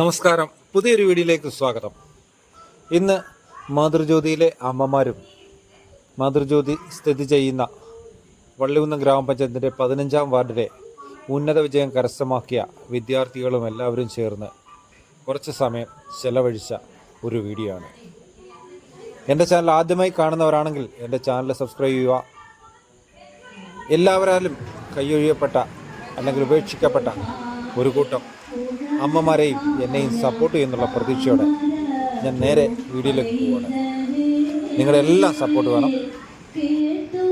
നമസ്കാരം. പുതിയൊരു വീഡിയോയിലേക്ക് സ്വാഗതം. ഇന്ന് മാതൃജ്യോതിയിലെ അമ്മമാരും മാതൃജ്യോതി സ്ഥിതി ചെയ്യുന്ന വള്ളികുന്നം ഗ്രാമപഞ്ചായത്തിന്റെ പതിനഞ്ചാം വാർഡിലെ ഉന്നത വിജയം കരസ്ഥമാക്കിയ വിദ്യാർത്ഥികളും എല്ലാവരും ചേർന്ന് കുറച്ച് സമയം ചെലവഴിച്ച ഒരു വീഡിയോ ആണ് എന്റെ ചാനൽ ആദ്യമായി കാണുന്നവരാണെങ്കിൽ എന്റെ ചാനൽ സബ്സ്ക്രൈബ് ചെയ്യുക. എല്ലാവരാലും കൈയൊഴിയപ്പെട്ട അല്ലെങ്കിൽ ഉപേക്ഷിക്കപ്പെട്ട ഒരു കൂട്ടം അമ്മമാരെയും എന്നെയും സപ്പോർട്ട് ചെയ്യുന്നുള്ള പ്രതീക്ഷയോടെ ഞാൻ നേരെ വീഡിയോയിലേക്ക് പോവാണ്. നിങ്ങളുടെ എല്ലാം സപ്പോർട്ട് വേണം. കേട്ടു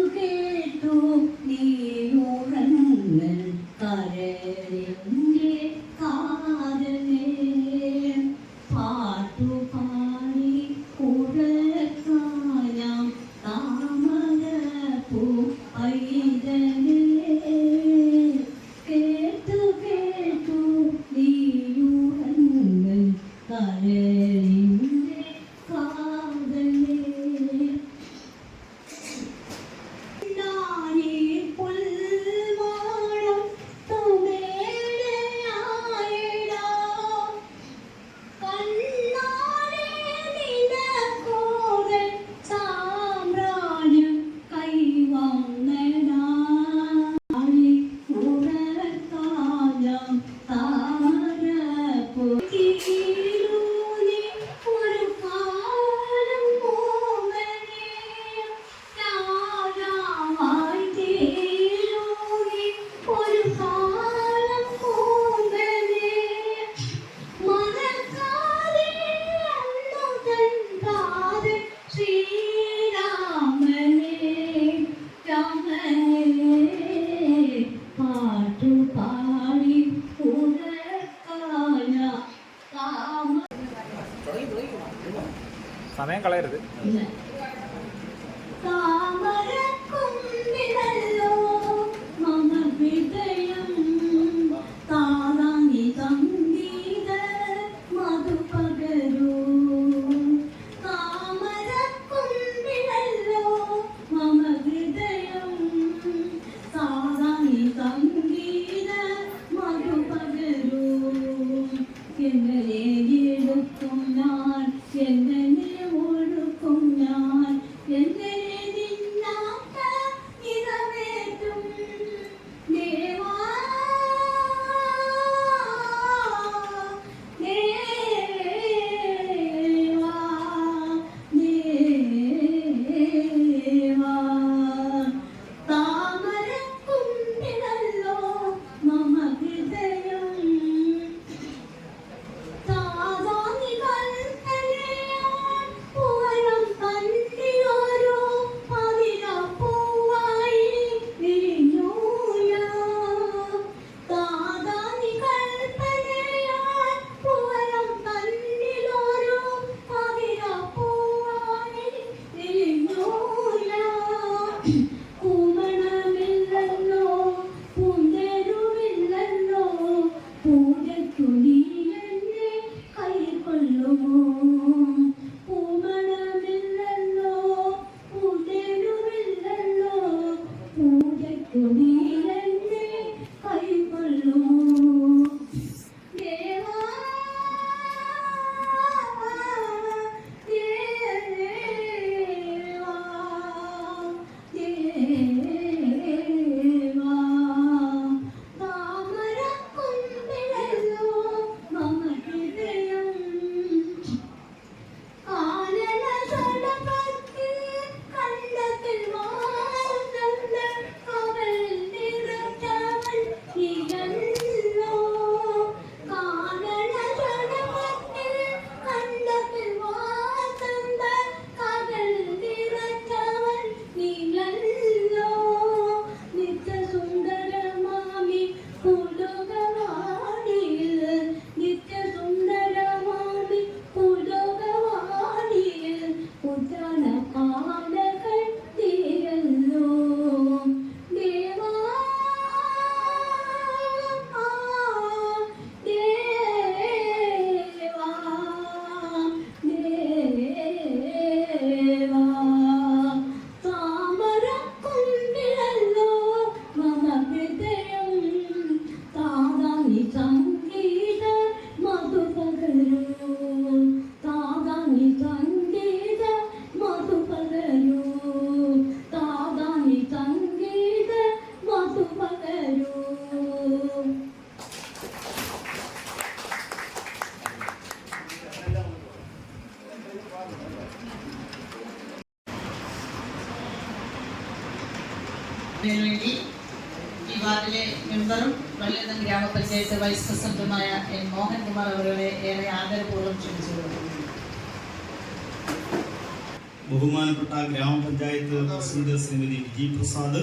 ഗ്രാമപഞ്ചായത്ത് പ്രസിഡന്റ് ശ്രീമതി വിജി പ്രസാദ്.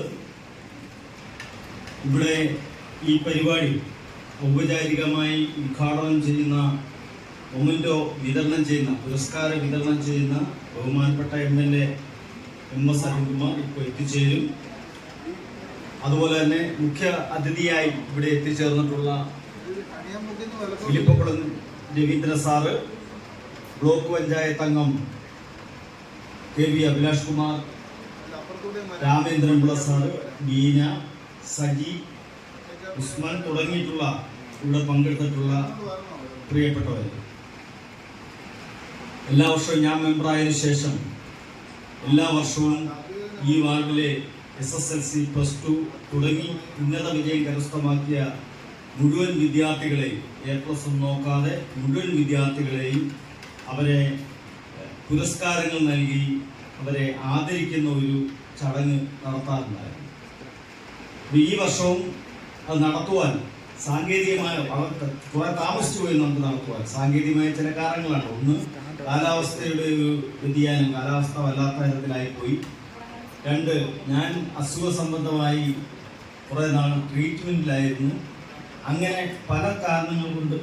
ഇവിടെ ഈ പരിപാടി ഔപചാരികമായി ഉദ്ഘാടനം ചെയ്യുന്ന മൊമെന്റോ വിതരണം ചെയ്യുന്ന പുരസ്കാര വിതരണം ചെയ്യുന്ന ബഹുമാനപ്പെട്ട M L A M S Arunkumar ഇപ്പോൾ എത്തിച്ചേരും. അതുപോലെ തന്നെ മുഖ്യ അതിഥിയായി ഇവിടെ എത്തിച്ചേർന്നിട്ടുള്ള ഫിലിപ്പക്കുളം രവീന്ദ്ര സാറ് ബ്ലോക്ക് പഞ്ചായത്ത് അംഗം K V Abhilash Kumar Ramendran sir Beena Saji Usman തുടങ്ങിയിട്ടുള്ള ഇവിടെ പങ്കെടുത്തിട്ടുള്ള പ്രിയപ്പെട്ടവർ എല്ലാ വർഷവും ഞാൻ മെമ്പറായതിനു ശേഷം എല്ലാ വർഷവും ഈ വാർഡിലെ S S L C plus two തുടങ്ങി ഉന്നത വിജയം കരസ്ഥമാക്കിയ മുഴുവൻ വിദ്യാർത്ഥികളെയും എ പ്ലസ് നോക്കാതെ മുഴുവൻ വിദ്യാർത്ഥികളെയും അവരെ പുരസ്കാരങ്ങൾ നൽകി അവരെ ആദരിക്കുന്ന ഒരു ചടങ്ങ് നടത്താറുണ്ടായിരുന്നു. ഈ വർഷവും അത് നടത്തുവാൻ സാങ്കേതികമായ അവർക്ക് കുറെ താമസിച്ചു പോയി നമുക്ക് നടത്തുവാൻ. സാങ്കേതികമായ ചില കാരണങ്ങളാണ്. ഒന്ന് കാലാവസ്ഥയുടെ ഒരു വ്യതിയാനം കാലാവസ്ഥ വല്ലാത്ത തരത്തിലായി പോയി. രണ്ട് ഞാൻ അസുഖ സംബന്ധമായി കുറെ നാൾ ട്രീറ്റ്മെന്റിലായിരുന്നു. അങ്ങനെ പല കാരണങ്ങൾ കൊണ്ട്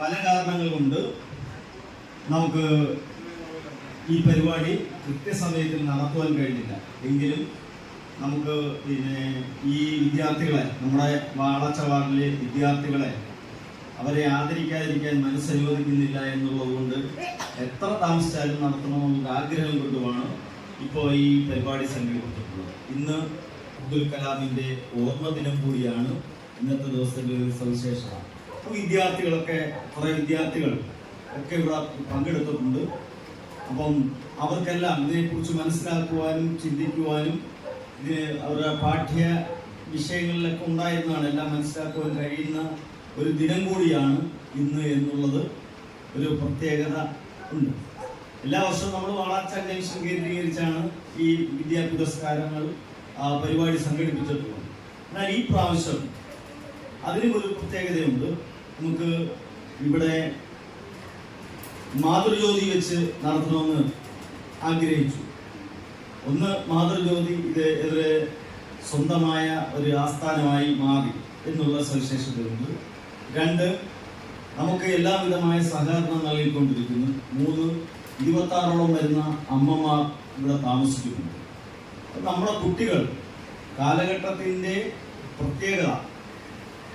പല കാരണങ്ങൾ കൊണ്ട് നമുക്ക് ഈ പരിപാടി കൃത്യസമയത്തിൽ നടത്തുവാൻ കഴിഞ്ഞില്ല. എങ്കിലും നമുക്ക് പിന്നെ ഈ വിദ്യാർത്ഥികളെ നമ്മുടെ വാളച്ച വാർഡിലെ വിദ്യാർത്ഥികളെ അവരെ ആദരിക്കാതിരിക്കാൻ മനസ്സനുവദിക്കുന്നില്ല എന്നുള്ളതുകൊണ്ട് എത്ര താമസിച്ചാലും നടത്തണമെന്നുള്ള ആഗ്രഹം കൊണ്ടുമാണ് ഇപ്പോൾ ഈ പരിപാടി സംഘടിപ്പിച്ചിട്ടുള്ളത്. ഇന്ന് അബ്ദുൽ കലാമിന്റെ ഓർമ്മ ദിനം കൂടിയാണ് ഇന്നത്തെ ദിവസത്തിന്റെ ഒരു സവിശേഷത. അപ്പോൾ വിദ്യാർത്ഥികളൊക്കെ കുറേ വിദ്യാർത്ഥികൾ ഒക്കെ ഇവിടെ പങ്കെടുത്തിട്ടുണ്ട്. അപ്പം അവർക്കെല്ലാം ഇതിനെക്കുറിച്ച് മനസ്സിലാക്കുവാനും ചിന്തിക്കുവാനും ഇത് അവരുടെ പാഠ്യ വിഷയങ്ങളിലൊക്കെ ഉണ്ടായിരുന്നതാണ് എല്ലാം മനസ്സിലാക്കുവാൻ കഴിയുന്ന ഒരു ദിനം കൂടിയാണ് ഇന്ന് എന്നുള്ളത് ഒരു പ്രത്യേകത ഉണ്ട്. എല്ലാ വർഷവും നമ്മൾ വളർച്ച ജംഗ്ഷൻ കേന്ദ്രീകരിച്ചാണ് ഈ വിദ്യാ പുരസ്കാരങ്ങൾ പരിപാടി സംഘടിപ്പിച്ചിട്ടുള്ളത്. എന്നാൽ ഈ പ്രാവശ്യം അതിനും ഒരു പ്രത്യേകതയുണ്ട്. നമുക്ക് ഇവിടെ മാതൃജ്യോതി വെച്ച് നടത്തണമെന്ന് ആഗ്രഹിച്ചു. ഒന്ന് മാതൃജ്യോതി ഇത് എതിരെ സ്വന്തമായ ഒരു ആസ്ഥാനമായി മാറി എന്നുള്ള സവിശേഷതയുണ്ട്. രണ്ട് നമുക്ക് എല്ലാവിധമായ സഹകരണം നൽകിക്കൊണ്ടിരിക്കുന്നു. മൂന്ന് ഇരുപത്താറോളം വരുന്ന അമ്മമാർ ഇവിടെ താമസിക്കുന്നുണ്ട്. നമ്മുടെ കുട്ടികൾ കാലഘട്ടത്തിന്റെ പ്രത്യേകത.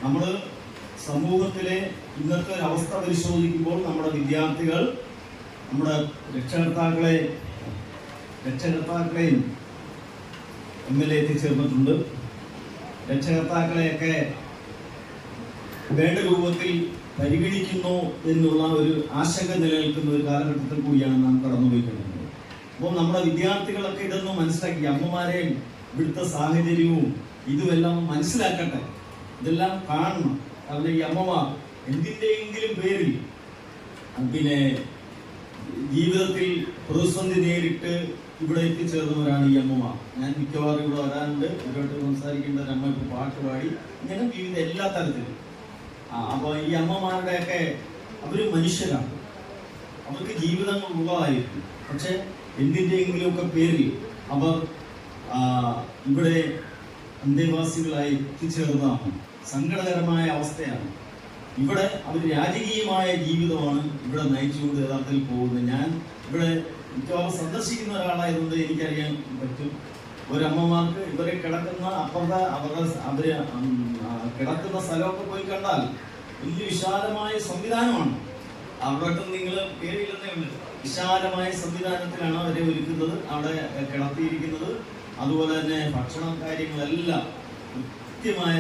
നമ്മൾ സമൂഹത്തിലെ ഇന്നത്തെ അവസ്ഥ പരിശോധിക്കുമ്പോൾ നമ്മുടെ വിദ്യാർത്ഥികൾ നമ്മുടെ രക്ഷകർത്താക്കളെ രക്ഷകർത്താക്കളെയും എം എൽ എ എത്തിച്ചേർന്നിട്ടുണ്ട്. രക്ഷകർത്താക്കളെയൊക്കെ വേണ്ട രൂപത്തിൽ പരിഗണിക്കുന്നു എന്നുള്ള ഒരു ആശങ്ക നിലനിൽക്കുന്ന ഒരു കാലഘട്ടത്തിൽ കൂടിയാണ് നാം കടന്നുപോയിക്കൊണ്ടിരുന്നത് അപ്പോൾ നമ്മുടെ വിദ്യാർത്ഥികളൊക്കെ ഇതൊന്നും മനസ്സിലാക്കി അമ്മമാരെയും ഇവിടുത്തെ സാഹചര്യവും ഇതുമെല്ലാം മനസ്സിലാക്കട്ടെ. ഇതെല്ലാം കാണണം. കാരണം ഈ അമ്മമാർ എന്തിന്റെയെങ്കിലും പേരിൽ പിന്നെ ജീവിതത്തിൽ പ്രതിസന്ധി നേരിട്ട് ഇവിടെ എത്തിച്ചേർന്നവരാണ് ഈ അമ്മമാർ ഞാൻ മിക്കവാറും ഇവിടെ വരാറുണ്ട്. ഇവരോട്ട് സംസാരിക്കേണ്ട ഒരു അമ്മ ഇപ്പോൾ പാട്ട് പാടി. ഇങ്ങനെ ജീവിത എല്ലാ തരത്തിലും. ആ അപ്പോൾ ഈ അമ്മമാരുടെയൊക്കെ അവർ മനുഷ്യരാണ്. അവർക്ക് ജീവിതങ്ങൾ ഉള്ളതായിരിക്കും. പക്ഷെ എന്തിന്റെയെങ്കിലുമൊക്കെ പേരിൽ അവർ ഇവിടെ അന്തേവാസികളായി എത്തിച്ചേർന്നതാണ്. സങ്കടകരമായ അവസ്ഥയാണ്. ഇവിടെ അവർ രാജകീയമായ ജീവിതമാണ് ഇവിടെ നയിച്ചുകൊണ്ട് യഥാർത്ഥത്തിൽ പോകുന്നത്. ഞാൻ ഇവിടെ മിക്കവാറും സന്ദർശിക്കുന്ന ഒരാളായതുകൊണ്ട് എനിക്കറിയാൻ പറ്റും. ഒരമ്മമാർക്ക് ഇവരെ കിടക്കുന്ന അപ്പുറത്തെ അവരുടെ അവർ കിടക്കുന്ന സ്ഥലമൊക്കെ പോയി കണ്ടാൽ വലിയ വിശാലമായ സംവിധാനമാണ്. അവിടെ നിങ്ങൾ പേരില്ലെന്നേ ഉള്ളൂ. വിശാലമായ സംവിധാനത്തിലാണ് അവരെ ഒരുക്കുന്നത് അവിടെ കിടത്തിയിരിക്കുന്നത്. അതുപോലെ തന്നെ ഭക്ഷണം കാര്യങ്ങളെല്ലാം കൃത്യമായ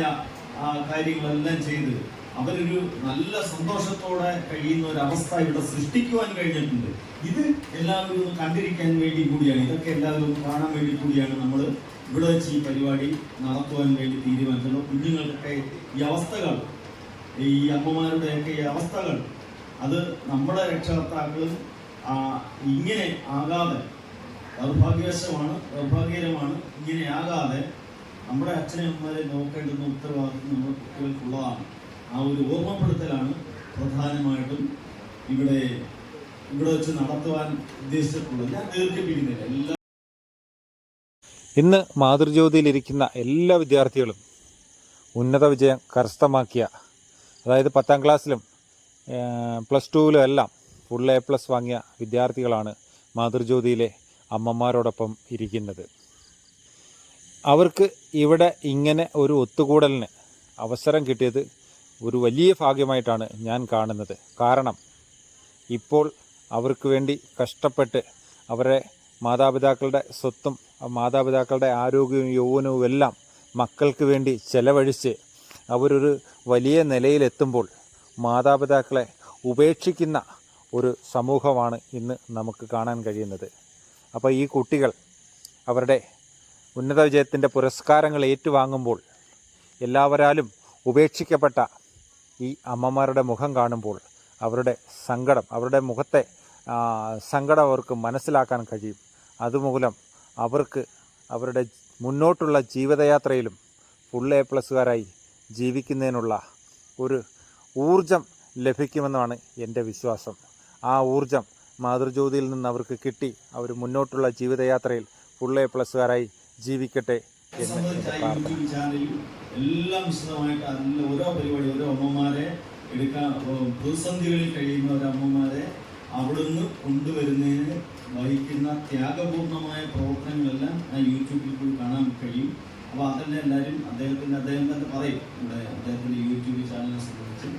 കാര്യങ്ങളെല്ലാം ചെയ്ത് അവരൊരു നല്ല സന്തോഷത്തോടെ കഴിയുന്ന ഒരു അവസ്ഥ ഇവിടെ സൃഷ്ടിക്കുവാൻ കഴിഞ്ഞിട്ടുണ്ട്. ഇത് എല്ലാവരും ഒന്ന് കണ്ടിരിക്കാൻ വേണ്ടി കൂടിയാണ്. ഇതൊക്കെ എല്ലാവരും കാണാൻ വേണ്ടി കൂടിയാണ് നമ്മൾ ഇവിടെ വെച്ച് ഈ പരിപാടി നടത്തുവാൻ വേണ്ടി തീരുമാനിച്ചത്. കുഞ്ഞുങ്ങൾക്കൊക്കെ ഈ അവസ്ഥകൾ ഈ അമ്മമാരുടെയൊക്കെ ഈ അവസ്ഥകൾ അത് നമ്മുടെ രക്ഷകർത്താക്കളും ഇങ്ങനെ ആകാതെ ദൗർഭാഗ്യവശമാണ് ദൗർഭാഗ്യകരമാണ് ഇങ്ങനെയാകാതെ നമ്മുടെ അച്ഛനമ്മമാരെ നോക്കേണ്ടുന്ന ഉത്തരവാദിത്വം നമ്മുടെ കുട്ടികൾക്കുള്ളതാണ്. ആ ഒരു ഓർമ്മപ്പെടുത്തലാണ് പ്രധാനമായിട്ടും ഇവിടെ ഇവിടെ വെച്ച് നടത്തുവാൻ ഉദ്ദേശിച്ചിട്ടുള്ളത്. ഞാൻ ദീർഘിപ്പിക്കുന്നില്ല. എല്ലാ ഇന്ന് മാതൃജ്യോതിയിലിരിക്കുന്ന എല്ലാ വിദ്യാർത്ഥികളും ഉന്നത വിജയം കരസ്ഥമാക്കിയ അതായത് പത്താം ക്ലാസ്സിലും പ്ലസ് ടുവിലും എല്ലാം ഫുൾ എ പ്ലസ് വാങ്ങിയ വിദ്യാർത്ഥികളാണ് മാതൃജ്യോതിയിലെ അമ്മമാരോടൊപ്പം ഇരിക്കുന്നത്. അവർക്ക് ഇവിടെ ഇങ്ങനെ ഒരു ഒത്തുകൂടലിന് അവസരം കിട്ടിയത് ഒരു വലിയ ഭാഗ്യമായിട്ടാണ് ഞാൻ കാണുന്നത്. കാരണം ഇപ്പോൾ അവർക്ക് വേണ്ടി കഷ്ടപ്പെട്ട് അവരെ മാതാപിതാക്കളുടെ സ്വത്തും മാതാപിതാക്കളുടെ ആരോഗ്യവും യൗവനവും എല്ലാം മക്കൾക്ക് വേണ്ടി ചെലവഴിച്ച് അവരൊരു വലിയ നിലയിലെത്തുമ്പോൾ മാതാപിതാക്കളെ ഉപേക്ഷിക്കുന്ന ഒരു സമൂഹമാണ് ഇന്ന് നമുക്ക് കാണാൻ കഴിയുന്നത്. അപ്പോൾ ഈ കുട്ടികൾ അവരുടെ ഉന്നത വിജയത്തിന്റെ പുരസ്കാരങ്ങൾ ഏറ്റുവാങ്ങുമ്പോൾ എല്ലാവരാലും ഉപേക്ഷിക്കപ്പെട്ട ഈ അമ്മമാരുടെ മുഖം കാണുമ്പോൾ അവരുടെ സങ്കടം അവരുടെ മുഖത്തെ സങ്കടം അവർക്ക് മനസ്സിലാക്കാൻ കഴിയും. അതുമൂലം അവർക്ക് അവരുടെ മുന്നോട്ടുള്ള ജീവിതയാത്രയിലും ഫുൾ എ പ്ലസ്സുകാരായി ജീവിക്കുന്നതിനുള്ള ഒരു ഊർജം ലഭിക്കുമെന്നാണ് എന്റെ വിശ്വാസം. ആ ഊർജം മാതൃജ്യോതിയിൽ നിന്ന് അവർക്ക് കിട്ടി. അവർ മുന്നോട്ടുള്ള ജീവിതയാത്രയിൽ ഫുൾ എ പ്ലസ്സുകാരായി ജീവിക്കട്ടെ എന്ന് എല്ലാം വിശദമായിട്ട് ഓരോ പരിപാടി ഓരോ അമ്മമാരെ എടുക്കാൻ പ്രതിസന്ധികളിൽ കഴിയുന്ന ഒരു അമ്മമാരെ അവിടുന്ന് കൊണ്ടുവരുന്നതിന് വഹിക്കുന്ന ത്യാഗപൂർണമായ പ്രവർത്തനങ്ങളെല്ലാം ആ യൂട്യൂബിൽ കൂടി കാണാൻ കഴിയും. അപ്പോൾ അതെല്ലാം എല്ലാവരും അദ്ദേഹത്തിന്റെ അദ്ദേഹം തന്നെ പറയും ഇവിടെ അദ്ദേഹത്തിന്റെ യൂട്യൂബ് ചാനലിനെ സംബന്ധിച്ച്.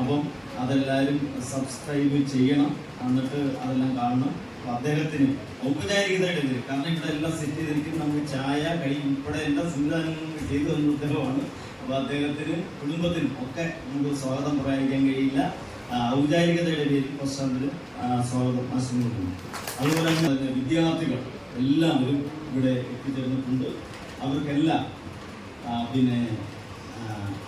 അപ്പം അതെല്ലാവരും സബ്സ്ക്രൈബ് ചെയ്യണം. എന്നിട്ട് അതെല്ലാം കാണണം. അദ്ദേഹത്തിന് ഔപചാരികതയുടെ പേര് കാരണം ഇവിടെ എല്ലാം സെറ്റ് ചെയ്തിരിക്കും നമുക്ക് ചായ കടി ഉൾപ്പെടെ എല്ലാ സംവിധാനങ്ങളും ചെയ്തു തന്ന ഉത്തരവാണ് അപ്പോൾ അദ്ദേഹത്തിന് കുടുംബത്തിനും ഒക്കെ നമുക്ക് സ്വാഗതം പറയാൻ കഴിയില്ല. ഔപചാരികതയുടെ പേരിൽ പ്രശ്നത്തിന് സ്വാഗതം ആശംസിക്കുന്നു. അതുപോലെ തന്നെ വിദ്യാർത്ഥികൾ എല്ലാവരും ഇവിടെ എത്തിച്ചേർന്നിട്ടുണ്ട്. അവർക്കെല്ലാം പിന്നെ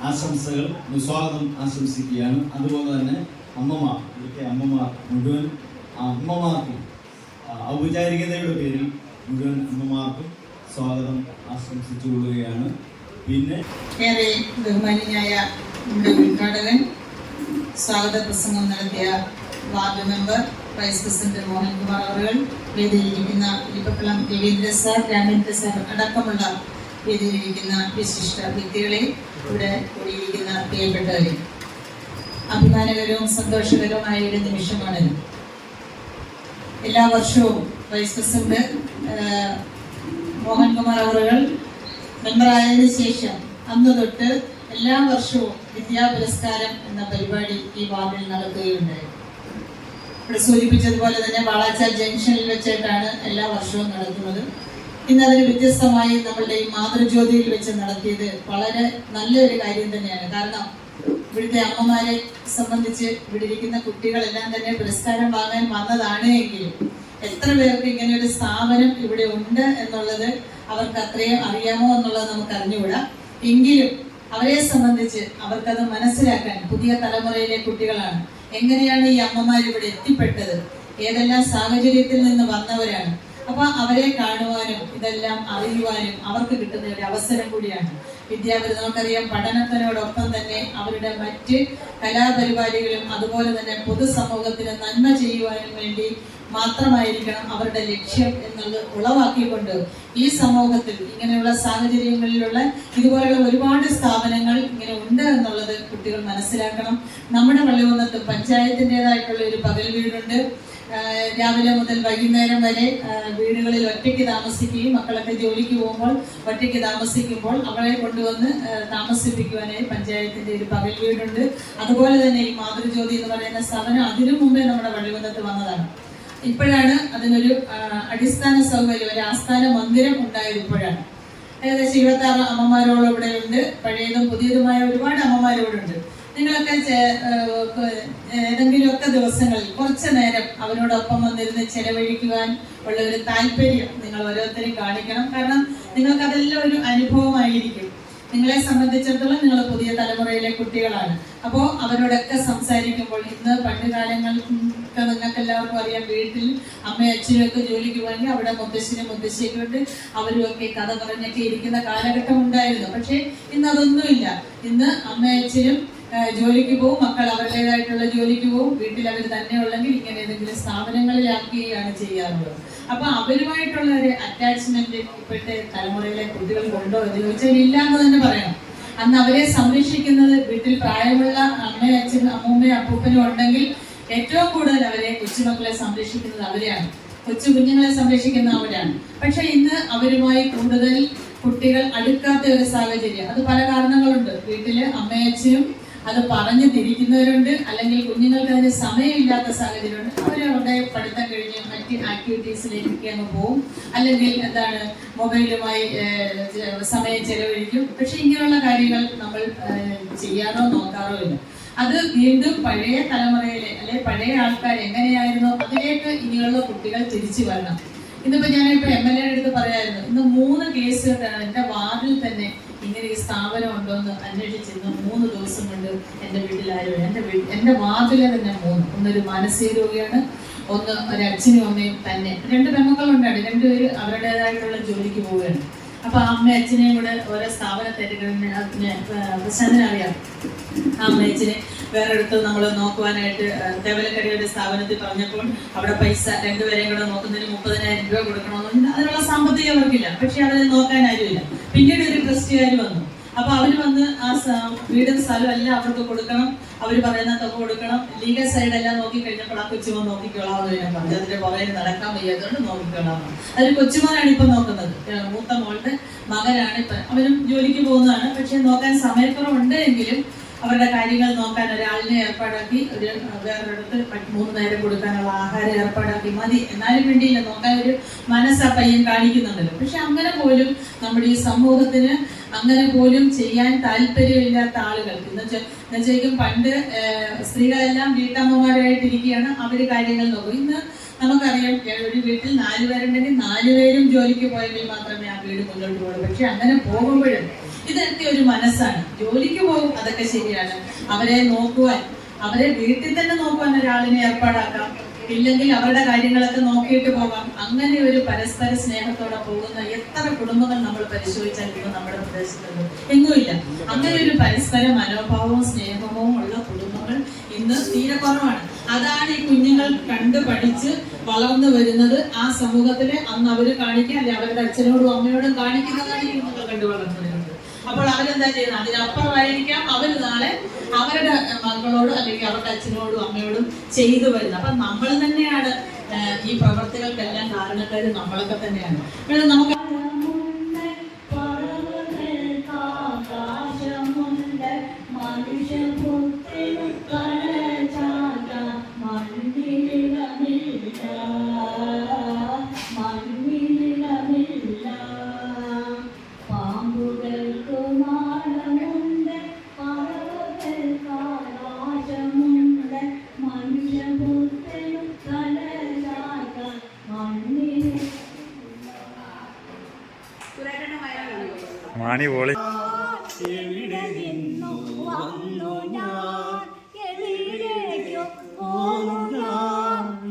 ആശംസകൾ സ്വാഗതം ആശംസിക്കുകയാണ്. അതുപോലെ തന്നെ അമ്മമാർ ഇവിടുത്തെ അമ്മമാർ മുഴുവൻ അമ്മമാർക്കും ഔപചാരികതയുടെ പേരിൽ മുഴുവൻ അമ്മമാർക്കും സ്വാഗതം ആശംസിച്ചുകൊള്ളുകയാണ് പിന്നെ ഏറെ ബഹുമാനിയായ നമ്മുടെ ഉദ്ഘാടകൻ സ്വാഗത പ്രസംഗം നടത്തിയ ward member vice president Mohankumar അവറുകൾ വേദിയിലിരിക്കുന്ന ഇപ്പക്കുളം രവീന്ദ്ര സാർ രാമേന്ദ്ര സാർ അടക്കമുള്ള വേദിയിലിരിക്കുന്ന വിശിഷ്ട വ്യക്തികളെ ഇവിടെ കൂടിയിരിക്കുന്ന പ്രിയപ്പെട്ടവരെ അഭിമാനകരവും സന്തോഷകരവുമായ ഒരു നിമിഷമാണിത് എല്ലാ വർഷവും വൈസ് പ്രസിഡന്റ് മോഹൻകുമാർ അവറുകൾ മെമ്പറായതിനു ശേഷം അന്ന് തൊട്ട് എല്ലാ വർഷവും വിദ്യാ പുരസ്കാരം എന്ന പരിപാടി ഈ വാർഡിൽ നടത്തുകയുണ്ടായി ഇവിടെ സൂചിപ്പിച്ചതുപോലെ തന്നെ വാളാച്ച ജംഗ്ഷനിൽ വെച്ചിട്ടാണ് എല്ലാ വർഷവും നടത്തുന്നത് ഇന്ന് അതിന് വ്യത്യസ്തമായി നമ്മളുടെ ഈ മാതൃജ്യോതിയിൽ വെച്ച് നടത്തിയത് വളരെ നല്ലൊരു കാര്യം തന്നെയാണ്. കാരണം ഇവിടുത്തെ അമ്മമാരെ സംബന്ധിച്ച് ഇവിടെ ഇരിക്കുന്ന കുട്ടികളെല്ലാം തന്നെ പുരസ്കാരം വാങ്ങാൻ വന്നതാണ് എങ്കിലും എത്ര പേർക്ക് ഇങ്ങനെ ഒരു സ്ഥാപനം ഇവിടെ ഉണ്ട് എന്നുള്ളത് അവർക്ക് അത്രയും അറിയാമോ എന്നുള്ളത് നമുക്ക് അറിഞ്ഞുകൂടാ. എങ്കിലും അവരെ സംബന്ധിച്ച് അവർക്കത് മനസ്സിലാക്കാൻ പുതിയ തലമുറയിലെ കുട്ടികളാണ്. എങ്ങനെയാണ് ഈ അമ്മമാർ ഇവിടെ എത്തിപ്പെട്ടത്? ഏതെല്ലാം സാഹചര്യത്തിൽ നിന്ന് വന്നവരാണ്? അപ്പൊ അവരെ കാണുവാനും ഇതെല്ലാം അറിയുവാനും അവർക്ക് കിട്ടുന്ന ഒരു അവസരം കൂടിയാണ്. വിദ്യാഭ്യാസം നമുക്കറിയാം പഠനത്തിനോടൊപ്പം തന്നെ അവരുടെ മറ്റ് കലാപരിപാടികളും അതുപോലെ തന്നെ പൊതുസമൂഹത്തിന് നന്മ ചെയ്യുവാനും വേണ്ടി മാത്രമായിരിക്കണം അവരുടെ ലക്ഷ്യം എന്നുള്ളത് ഉളവാക്കിക്കൊണ്ട് ഈ സമൂഹത്തിൽ ഇങ്ങനെയുള്ള സാഹചര്യങ്ങളിലുള്ള ഇതുപോലെയുള്ള ഒരുപാട് സ്ഥാപനങ്ങൾ ഇങ്ങനെ ഉണ്ട് എന്നുള്ളത് കുട്ടികൾ മനസ്സിലാക്കണം. നമ്മുടെ പള്ളികുന്നത്ത് പഞ്ചായത്തിന്റെതായിട്ടുള്ള ഒരു പകൽ വീടുണ്ട്. രാവിലെ മുതൽ വൈകുന്നേരം വരെ വീടുകളിൽ ഒറ്റയ്ക്ക് താമസിക്കുകയും മക്കളൊക്കെ ജോലിക്ക് പോകുമ്പോൾ ഒറ്റയ്ക്ക് താമസിക്കുമ്പോൾ അവളെ കൊണ്ടുവന്ന് താമസിപ്പിക്കുവാനായി പഞ്ചായത്തിന്റെ ഒരു പകൽ വീടുണ്ട്. അതുപോലെ തന്നെ ഈ മാതൃജ്യോതി എന്ന് പറയുന്ന സ്ഥാപനം അതിനു മുമ്പേ നമ്മുടെ വള്ളികുന്നത്ത് വന്നതാണ്. ഇപ്പോഴാണ് അതിനൊരു അടിസ്ഥാന സൗകര്യം ഒരു ആസ്ഥാന മന്ദിരം ഉണ്ടായത് ഇപ്പോഴാണ്. ഏകദേശം ഇരുപത്തി ആറ് അമ്മമാരോളം ഇവിടെ ഉണ്ട് പഴയതും പുതിയതുമായ ഒരുപാട് അമ്മമാരോടുണ്ട്. നിങ്ങളൊക്കെ ഏതെങ്കിലുമൊക്കെ ദിവസങ്ങളിൽ കുറച്ച് നേരം അവരോടൊപ്പം വന്നിരുന്ന് ചെലവഴിക്കുവാൻ ഉള്ള ഒരു താല്പര്യം നിങ്ങൾ ഓരോരുത്തരും കാണിക്കണം. കാരണം നിങ്ങൾക്ക് അതെല്ലാം ഒരു അനുഭവമായിരിക്കും. നിങ്ങളെ സംബന്ധിച്ചിടത്തോളം നിങ്ങൾ പുതിയ തലമുറയിലെ കുട്ടികളാണ്. അപ്പോൾ അവരോടൊക്കെ സംസാരിക്കുമ്പോൾ ഇന്ന് പണ്ട് കാലങ്ങൾക്ക് നിങ്ങൾക്ക് എല്ലാവർക്കും അറിയാം വീട്ടിൽ അമ്മയും അച്ഛനും ഒക്കെ ജോലിക്ക് പോയി അവിടെ മുത്തശ്ശിനും മുത്തശ്ശിയൊക്കെ ഉണ്ട്. അവരും ഒക്കെ കഥ പറഞ്ഞൊക്കെ ഇരിക്കുന്ന കാലഘട്ടം ഉണ്ടായിരുന്നു. പക്ഷേ ഇന്ന് അതൊന്നുമില്ല. ഇന്ന് അമ്മയച്ഛനും ജോലിക്ക് പോവും മക്കൾ അവരുടേതായിട്ടുള്ള ജോലിക്ക് പോവും വീട്ടിൽ അവർ തന്നെ ഉള്ളെങ്കിൽ ഇങ്ങനെ ഏതെങ്കിലും സ്ഥാപനങ്ങളിലാക്കുകയാണ് ചെയ്യാറുള്ളത്. അപ്പൊ അവരുമായിട്ടുള്ള ഒരു അറ്റാച്ച്മെന്റ് ഇപ്പോഴത്തെ തലമുറയിലെ കുട്ടികൾക്കുണ്ടോ എന്ന് ചോദിച്ചാൽ ഇല്ല എന്ന് തന്നെ പറയണം. അന്ന് അവരെ സംരക്ഷിക്കുന്നത് വീട്ടിൽ പ്രായമുള്ള അമ്മയും അച്ഛനും അമ്മൂമ്മയും അപ്പൂപ്പനും ഉണ്ടെങ്കിൽ ഏറ്റവും കൂടുതൽ അവരെ കൊച്ചുമക്കളെ സംരക്ഷിക്കുന്നത് അവരെയാണ് കൊച്ചു കുഞ്ഞുങ്ങളെ സംരക്ഷിക്കുന്ന അവരാണ്. പക്ഷെ ഇന്ന് അവരുമായി കൂടുതൽ കുട്ടികൾ അടുക്കാത്ത ഒരു സാഹചര്യം. അത് പല കാരണങ്ങളുണ്ട്. വീട്ടിൽ അമ്മയച്ഛനും അത് പറഞ്ഞു തിരിക്കുന്നവരുണ്ട് അല്ലെങ്കിൽ കുഞ്ഞുങ്ങൾക്ക് അതിന് സമയമില്ലാത്ത സാഹചര്യമുണ്ട്. അവരവരുടെ പഠിത്തം കഴിഞ്ഞ് മറ്റ് ആക്ടിവിറ്റീസിലേക്ക് അങ്ങ് പോവും. അല്ലെങ്കിൽ എന്താണ് മൊബൈലുമായി സമയം ചെലവഴിക്കും. പക്ഷെ ഇങ്ങനെയുള്ള കാര്യങ്ങൾ നമ്മൾ ചെയ്യാറോ നോക്കാറോ ഇല്ല. അത് വീണ്ടും പഴയ തലമുറയിലെ അല്ലെ പഴയ ആൾക്കാർ എങ്ങനെയായിരുന്നോ അതിലേക്ക് ഇനിയുള്ള കുട്ടികൾ തിരിച്ചു വരണം. ഇന്നിപ്പോ ഞാനിപ്പോ എം എൽ എയുടെ അടുത്ത് പറയായിരുന്നു. ഇന്ന് മൂന്ന് കേസുകളാണ് എന്റെ വാർഡിൽ തന്നെ ഇങ്ങനെ ഈ സ്ഥാപനം ഉണ്ടോ എന്ന് അന്വേഷിച്ചിരുന്ന മൂന്ന് ദിവസം കൊണ്ട് എന്റെ വീട്ടിലാരും എന്റെ വീട്ടിൽ എന്റെ വാതിലെ തന്നെ മൂന്ന്. ഒന്നൊരു മാനസിക രോഗിയാണ് ഒന്ന് ഒരു അച്ഛനും അമ്മയും തന്നെ. രണ്ട് പെൺമക്കളുണ്ടാണ് രണ്ടുപേര് അവരുടേതായിട്ടുള്ള ജോലിക്ക് പോവുകയാണ്. അപ്പൊ അമ്മയും അച്ഛനെയും കൂടെ ഓരോ സ്ഥാപനത്തിലേക്ക് പ്രശാന്തനെ അറിയാം ആ അച്ഛനെ വേറെ അടുത്ത് നമ്മൾ നോക്കുവാനായിട്ട് തേവലക്കരയുടെ സ്ഥാപനത്തിൽ പറഞ്ഞപ്പോൾ അവിടെ പൈസ രണ്ടുപേരെയും കൂടെ നോക്കുന്നതിന് മുപ്പതിനായിരം രൂപ കൊടുക്കണമെന്നുണ്ട്. അതിനുള്ള സാമ്പത്തിക അവർക്കില്ല പക്ഷെ അവരെ നോക്കാൻ ആരുമില്ല. പിന്നീട് ഒരു ട്രസ്റ്റുകാർ വന്നു. അപ്പൊ അവർ വന്ന് ആ വീടും സ്ഥലവും എല്ലാം അവർക്ക് കൊടുക്കണം. അവർ പറയുന്ന തുക കൊടുക്കണം? ലീഗൽ സൈഡ് എല്ലാം നോക്കി ആ കൊച്ചുമോൻ നോക്കിക്കോളാം എന്ന് ഞാൻ പറഞ്ഞു. അതിന്റെ പുറകെ നടക്കാൻ വയ്യാത്തതുകൊണ്ട് നോക്കിക്കോളാം. അതിൽ കൊച്ചുമോനാണ് ഇപ്പൊ നോക്കുന്നത്. മൂത്ത മോളുടെ മകനാണ് ഇപ്പൊ. അവരും ജോലിക്ക് പോകുന്നതാണ്. പക്ഷെ നോക്കാൻ സമയക്കുറവുണ്ട് എങ്കിലും അവരുടെ കാര്യങ്ങൾ നോക്കാൻ ഒരാളിനെ ഏർപ്പാടാക്കി ഒരു വേറൊരിടത്ത് മൂന്ന് നേരം കൊടുക്കാനുള്ള ആഹാരം ഏർപ്പാടാക്കി മതി. എന്നാലും വേണ്ടിയില്ല നോക്കാൻ ഒരു മനസ്സ് പയ്യൻ കാണിക്കുന്നുണ്ടല്ലോ. പക്ഷെ അങ്ങനെ പോലും നമ്മുടെ ഈ സമൂഹത്തിന് അങ്ങനെ പോലും ചെയ്യാൻ താല്പര്യമില്ലാത്ത ആളുകൾ എന്ന് വെച്ചാൽ എന്നുവെച്ചാൽ പണ്ട് ഏഹ്, സ്ത്രീകളെല്ലാം വീട്ടമ്മമാരായിട്ടിരിക്കുകയാണ്. അവർ കാര്യങ്ങൾ നോക്കും. ഇന്ന് നമുക്കറിയാം ഒരു വീട്ടിൽ നാലുപേരുണ്ടെങ്കിൽ നാലുപേരും ജോലിക്ക് പോയെങ്കിൽ മാത്രമേ ആ വീട് മുന്നോട്ട് പോകുള്ളൂ പക്ഷെ അങ്ങനെ പോകുമ്പോഴും ഇതൊക്കെ ഒരു മനസ്സാണ്. ജോലിക്ക് പോകും അതൊക്കെ ശരിയാണ്. അവരെ നോക്കുവാൻ അവരെ വീട്ടിൽ തന്നെ നോക്കുവാൻ ഒരാളിനെ ഏർപ്പാടാക്കാം. ഇല്ലെങ്കിൽ അവരുടെ കാര്യങ്ങളൊക്കെ നോക്കിയിട്ട് പോകാം. അങ്ങനെ ഒരു പരസ്പര സ്നേഹത്തോടെ പോകുന്ന എത്ര കുടുംബങ്ങൾ നമ്മൾ പരിശോധിച്ചാൽ ഇന്ന് നമ്മുടെ പ്രദേശത്തുണ്ട്. എങ്ങുമില്ല. അങ്ങനെ ഒരു പരസ്പര മനോഭാവവും സ്നേഹവും ഉള്ള കുടുംബങ്ങൾ ഇന്ന് തീരെ കുറവാണ്. അതാണ് ഈ കുഞ്ഞുങ്ങൾ കണ്ട് പഠിച്ച് വളർന്നു വരുന്നത്. ആ സമൂഹത്തിലെ അന്ന് അവർ കാണിക്കുക അല്ലെ അവരുടെ അച്ഛനോടും അമ്മയോടും കാണിക്കുന്നതാണ് ഈ കുഞ്ഞുങ്ങൾ കണ്ടു വളർന്നു വരുന്നത് അപ്പോൾ അവരെന്താ ചെയ്യുന്നത്? അതിനപ്പുറമായിരിക്കാം അവർ നാളെ അവരുടെ മക്കളോടും അല്ലെങ്കിൽ അവരുടെ അച്ഛനോടും അമ്മയോടും ചെയ്തു വരുന്നത്. അപ്പൊ നമ്മൾ തന്നെയാണ് ഈ പ്രവർത്തികൾക്കെല്ലാം കാരണക്കാർ നമ്മളൊക്കെ തന്നെയാണ്. നമുക്ക് മാണി പോളി.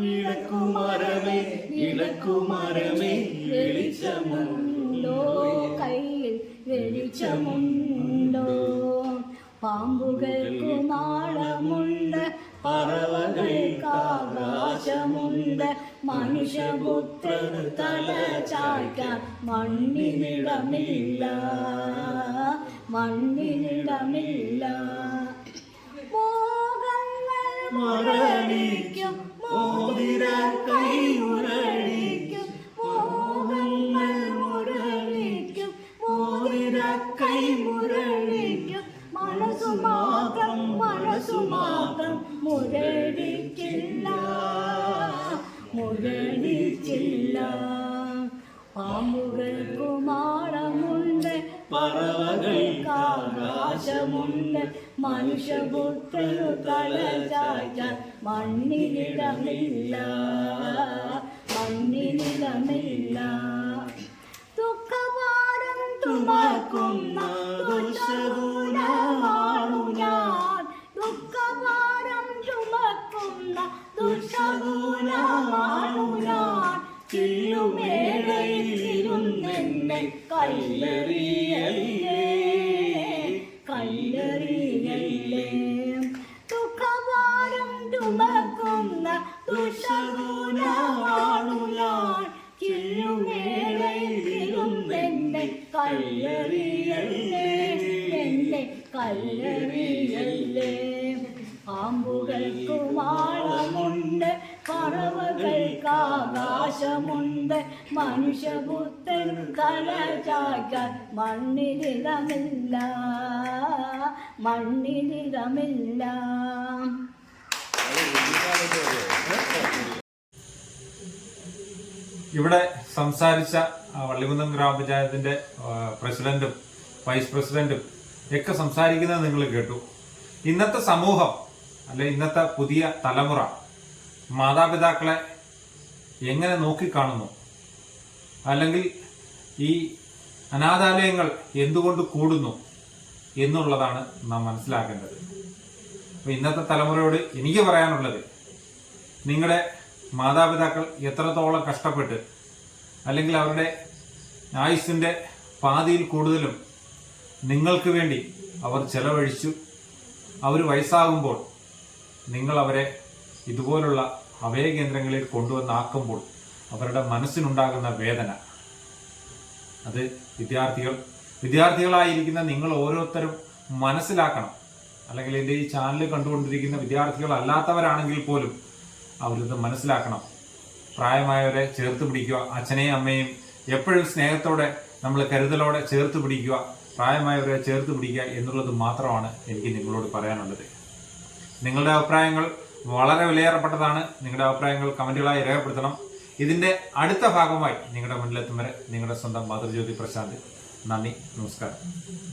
വിളക്കുമരമേ വിളക്കുമരമേ വെളിച്ചമുണ്ടോ കയ്യിൽ പാമ്പുകൾക്കു മനുഷ്യപുത്രന് തല ചായ്ക്കാൻ മണ്ണിനിടമില്ല. മണ്ണിനിടമില്ല. മരണിക്കും മോതിര കൈ മുരടിക്കും മോഹങ്ങൾ മുരളിക്കും. മോതിര കൈ തമില്ല മണ്ണിന് തമില്ല ദുഃഖഭാരം തുമക്കുന്ന ദുഷഗുണമാണു ഞാൻ ദുഃഖഭാരം ചുമക്കുന്ന ദുഷഗുണമാണു ഞാൻ ചില്ലുമേടയിലിരുന്നെന്നെ കല്ലെറിയ. മനുഷ്യപുത്രൻ തല ചായ്ക്കാൻ മണ്ണിലിടമില്ല ഇവിടെ സംസാരിച്ച വള്ളികുന്നം ഗ്രാമപഞ്ചായത്തിന്റെ പ്രസിഡന്റും വൈസ് പ്രസിഡന്റും ഒക്കെ സംസാരിക്കുന്നത് നിങ്ങൾ കേട്ടു. ഇന്നത്തെ സമൂഹം അല്ലെ ഇന്നത്തെ പുതിയ തലമുറ മാതാപിതാക്കളെ എങ്ങനെ നോക്കിക്കാണുന്നു? അല്ലെങ്കിൽ ഈ അനാഥാലയങ്ങൾ എന്തുകൊണ്ട് കൂടുന്നു എന്നുള്ളതാണ് നാം മനസ്സിലാക്കേണ്ടത്. അപ്പോൾ ഇന്നത്തെ തലമുറയോട് എനിക്ക് പറയാനുള്ളത് നിങ്ങളുടെ മാതാപിതാക്കൾ എത്രത്തോളം കഷ്ടപ്പെട്ട് അല്ലെങ്കിൽ അവരുടെ ആയുസിന്റെ പാതിയിൽ കൂടുതലും നിങ്ങൾക്ക് വേണ്ടി അവർ ചെലവഴിച്ചു അവർ വയസ്സാകുമ്പോൾ നിങ്ങൾ അവരെ ഇതുപോലുള്ള അഭയകേന്ദ്രങ്ങളിൽ കൊണ്ടുവന്നാക്കുമ്പോൾ അവരുടെ മനസ്സിനുണ്ടാകുന്ന വേദന. അത് വിദ്യാർത്ഥികൾ വിദ്യാർത്ഥികളായിരിക്കുന്ന നിങ്ങൾ ഓരോരുത്തരും മനസ്സിലാക്കണം. അല്ലെങ്കിൽ എന്റെ ഈ ചാനൽ കണ്ടുകൊണ്ടിരിക്കുന്ന വിദ്യാർത്ഥികൾ അല്ലാത്തവരാണെങ്കിൽ പോലും അവരിത് മനസ്സിലാക്കണം. പ്രായമായവരെ ചേർത്ത് പിടിക്കുക. അച്ഛനെയും അമ്മയും എപ്പോഴും സ്നേഹത്തോടെ നമ്മൾ കരുതലോടെ ചേർത്ത് പിടിക്കുക. പ്രായമായവരെ ചേർത്ത് പിടിക്കുക എന്നുള്ളത് മാത്രമാണ് എനിക്ക് നിങ്ങളോട് പറയാനുള്ളത്. നിങ്ങളുടെ അഭിപ്രായങ്ങൾ വളരെ വിലയേറപ്പെട്ടതാണ്. നിങ്ങളുടെ അഭിപ്രായങ്ങൾ കമന്റുകളായി രേഖപ്പെടുത്തണം. ഇതിന്റെ അടുത്ത ഭാഗമായി നിങ്ങളുടെ മുന്നിലെത്തും വരെ നിങ്ങളുടെ സ്വന്തം മാതൃജ്യോതി പ്രശാന്ത്. നന്ദി നമസ്കാരം.